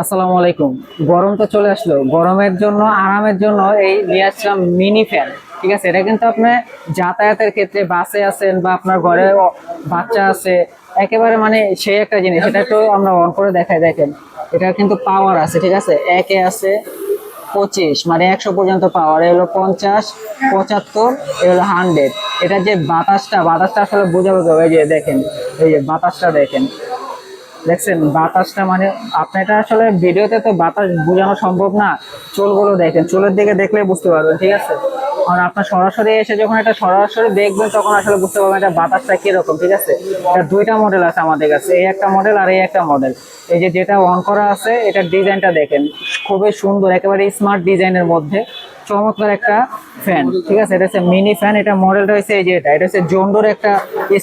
আসসালামু আলাইকুম। গরম তো চলে আসলো। গরমের জন্য, আরামের জন্য এই নিয়ে আসলাম মিনি ফ্যান ঠিক আছে? এটা কিন্তু আপনি যাতায়াতের ক্ষেত্রে বাসে আছেন বা আপনার ঘরে বাচ্চা আছে, একেবারে মানে সেই একটা জিনিস। এটা একটু আমরা অন করে দেখাই, দেখেন। এটা কিন্তু পাওয়ার আছে, ঠিক আছে? একে আছে পঁচিশ মানে একশো পর্যন্ত পাওয়ার এ হলো পঞ্চাশ, পঁচাত্তর, এ হলো হান্ড্রেড এটা যে বাতাসটা বাতাসটা আসলে বোঝাবো এই যে দেখেন, এই যে বাতাসটা দেখেন। দেখছেন, বাতাসটা মানে আপনি এটা আসলে ভিডিওতে তো বাতাস বোঝানো সম্ভব না। চুলগুলো দেখেন, চুলের দিকে দেখলে বুঝতে পারবেন, ঠিক আছে? কারণ আপনার সরাসরি এসে যখন এটা সরাসরি দেখবেন, তখন আসলে বুঝতে পারবেন এটা বাতাসটা কীরকম, ঠিক আছে? এটা দুইটা মডেল আছে আমাদের কাছে, এই একটা মডেল আর এই একটা মডেল এই যে যেটা অন করা আছে, এটার ডিজাইনটা দেখেন, খুবই সুন্দর, একেবারে স্মার্ট ডিজাইনের মধ্যে। চমৎকার একটা ফ্যান ঠিক আছে? এটা হচ্ছে মিনি ফ্যান এটা মডেলটা হচ্ছে এই যে এটা। এটা হচ্ছে জন্ডোর একটা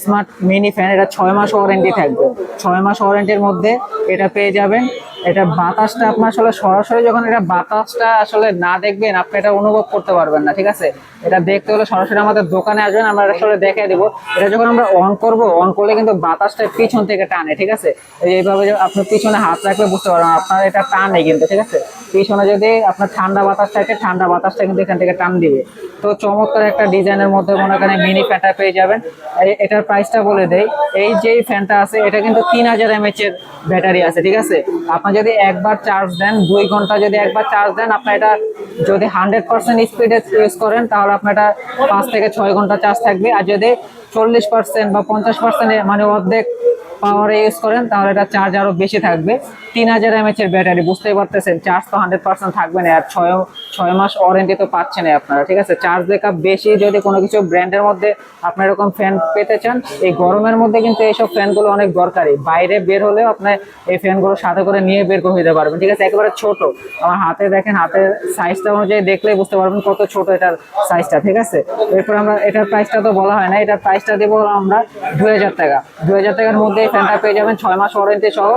স্মার্ট মিনি ফ্যান এটা ছয় মাস ওয়ারেন্টি থাকবে। ছয় মাস ওয়ারেন্টির মধ্যে এটা পেয়ে যাবেন। এটা বাতাসটা আপনার আসলে সরাসরি যখন এটা বাতাসটা আসলে না দেখবেন, আপনি এটা অনুভব করতে পারবেন না, ঠিক আছে? এটা দেখতে হলে সরাসরি আমাদের দোকানে আসবেন, আমরা আসলে দেখে দেবো। এটা যখন আমরা অন করব অন করলে কিন্তু বাতাসটা পিছন থেকে টানে, ঠিক আছে? এইভাবে আপনি পিছনে হাত রাখলে বুঝতে পারবেন, আপনার এটা টানে কিন্তু, ঠিক আছে? পিছনে যদি আপনার ঠান্ডা বাতাস থাকে ঠান্ডা বাতাসটা কিন্তু এখান থেকে টান দিবে। তো চমৎকার একটা ডিজাইনের মধ্যে মনে করেন মিনি ফ্যানটা পেয়ে যাবেন। এটার প্রাইসটা বলে দেই, এই যে ফ্যানটা আছে, এটা কিন্তু তিন হাজার এমএচ এর ব্যাটারি আছে, ঠিক আছে? আপনার যদি একবার চার্জ দেন, দুই ঘণ্টা যদি একবার চার্জ দেন, আপনার এটা যদি হান্ড্রেড পার্সেন্ট স্পিডে ইউজ করেন, তাহলে আপনার এটা পাঁচ থেকে ছয় ঘণ্টা চার্জ থাকবে। আর যদি চল্লিশ পার্সেন্ট বা পঞ্চাশ পার্সেন্ট মানে অর্ধেক পাওয়ারে ইউজ করেন, তাহলে এটা চার্জ আরও বেশি থাকবে। তিন হাজার এমএচ এর ব্যাটারি, বুঝতেই পারতেছেন? চার্জ তো হান্ড্রেড পার্সেন্ট থাকবে না, আর ছয় ছয় মাস ওয়ারেন্টি তো পাচ্ছেন আপনারা, ঠিক আছে? চার্জ ব্যাকআপ বেশি যদি কোনো কিছু ব্র্যান্ডের মধ্যে আপনার এরকম ফ্যান পেতে চান, এই গরমের মধ্যে কিন্তু এইসব ফ্যানগুলো অনেক দরকারি। বাইরে বের হলেও আপনি এই ফ্যানগুলো সাথে করে নিয়ে বের করে দিতে পারবেন, ঠিক আছে? একেবারে ছোট। আমার হাতে দেখেন হাতের সাইজটা অনুযায়ী দেখলেই বুঝতে পারবেন কত ছোট এটার সাইজটা ঠিক আছে? এরপর আমরা, এটার প্রাইসটা তো বলা হয় না, এটার প্রাইসটা দেবো আমরা দুই হাজার টাকা। দুই হাজার টাকার মধ্যে এই ফ্যানটা পেয়ে যাবেন, ছয় মাস ওয়ারেন্টি সহ।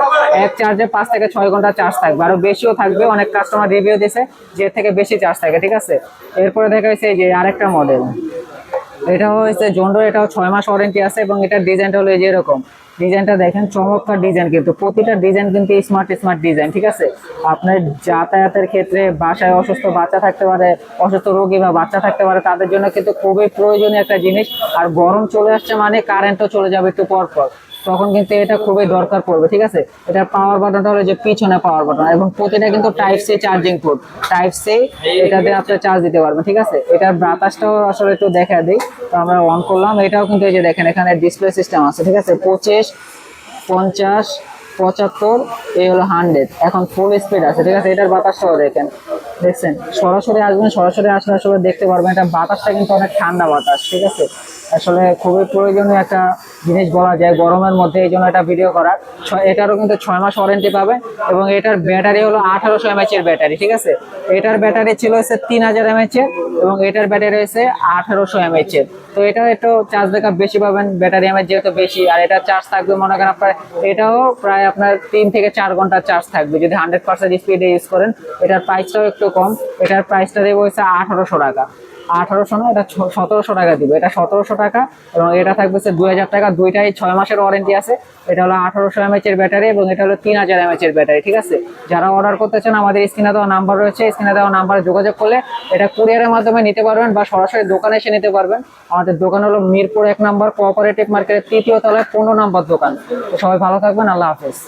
এক চার্জে পাঁচ থেকে ছয় ঘণ্টা চার্জ থাকবে। আরও বেশিও থাকবে, অনেক কাস্টমার রিভিউ দিয়েছে যে থেকে বেশি চার্জ থাকে, ঠিক আছে? এরপরে দেখা এই যে আরেকটা মডেল এটা হচ্ছে জন্ডো এটাও ছয় মাস ওয়ারেন্টি আছে এবং এটার ডিজাইনটা হলো যে এরকম। ডিজাইনটা দেখেন, চমৎকার ডিজাইন কিন্তু। প্রতিটা ডিজাইন কিন্তু স্মার্ট স্মার্ট ডিজাইন ঠিক আছে? আপনার যাতায়াতের ক্ষেত্রে বাসায় অসুস্থ বাচ্চা থাকতে পারে, অসুস্থ রোগী বা বাচ্চা থাকতে পারে, তাদের জন্য কিন্তু খুবই প্রয়োজনীয় একটা জিনিস। আর গরম চলে আসছে মানে কারেন্টও চলে যাবে একটু পর পর তখন কিন্তু এটা খুবই দরকার পড়বে, ঠিক আছে? এটা পাওয়ার বাটনটা হলো যে পিছনে পাওয়ার বাটন এবং প্রতিটা কিন্তু type C charging port type C এটাতে আপনি চার্জ দিতে পারবেন, ঠিক আছে? এটার বাতাসটাও আসলে একটু দেখা দিই, তো আমরা অন করলাম। এটাও কিন্তু এই যে দেখেন, এখানে ডিসপ্লে সিস্টেম আছে, ঠিক আছে? পঁচিশ, পঞ্চাশ, পঁচাত্তর, এই হলো হান্ড্রেড এখন ফুল স্পিড আছে, ঠিক আছে? এটার বাতাসটাও দেখেন, দেখছেন? সরাসরি আসবেন, সরাসরি আসলে আসলে দেখতে পারবেন, এটা বাতাসটা কিন্তু অনেক ঠান্ডা বাতাস, ঠিক আছে? আসলে খুবই প্রয়োজনীয় একটা জিনিস বলা যায় গরমের মধ্যে এই জন্য একটা ভিডিও করা। ছ- এটারও কিন্তু ছয় মাস ওয়ারেন্টি পাবে এবং এটার ব্যাটারি হলো আঠারোশো এমএচ এর ব্যাটারি ঠিক আছে? এটার ব্যাটারি ছিল হচ্ছে তিন হাজার এমএচ এর এবং এটার ব্যাটারি হচ্ছে আঠারোশো এমএচ এর। তো এটা একটু চার্জ ব্যাকআপ বেশি পাবেন ব্যাটারি এমএচ যেহেতু বেশি, আর এটা চার্জ থাকবে মনে করেন আপনার, এটাও প্রায় আপনার তিন থেকে চার ঘণ্টা চার্জ থাকবে। যদি হান্ড্রেড পার্সেন্ট স্পিডে ইউজ করেন, এটার প্রাইসটাও একটু কম, এটার প্রাইসটা দেবো হচ্ছে আঠারোশো টাকা। আঠারোশো না, এটা সতেরোশো টাকা দিবে। এটা সতেরোশো টাকা এবং এটা থাকবে হচ্ছে দুই হাজার টাকা। দুইটাই ছয় মাসের ওয়ারেন্টি আছে। এটা হলো আঠারোশো এমএচ এর ব্যাটারি এবং এটা হলো তিন হাজার এমএচ এর ব্যাটারি ঠিক আছে? যারা অর্ডার করতে চান, আমাদের স্ক্রিনে দেওয়া নাম্বার রয়েছে। স্ক্রিনে দেওয়া নাম্বারে যোগাযোগ করলে এটা কুরিয়ারের মাধ্যমে নিতে পারবেন বা সরাসরি দোকানে এসে নিতে পারবেন। আমাদের দোকান হলো মিরপুর এক নম্বর কোঅপারেটিভ মার্কেটের তৃতীয় তলায় পনেরো নম্বর দোকান। সবাই ভালো থাকবেন। আল্লাহ হাফেজ।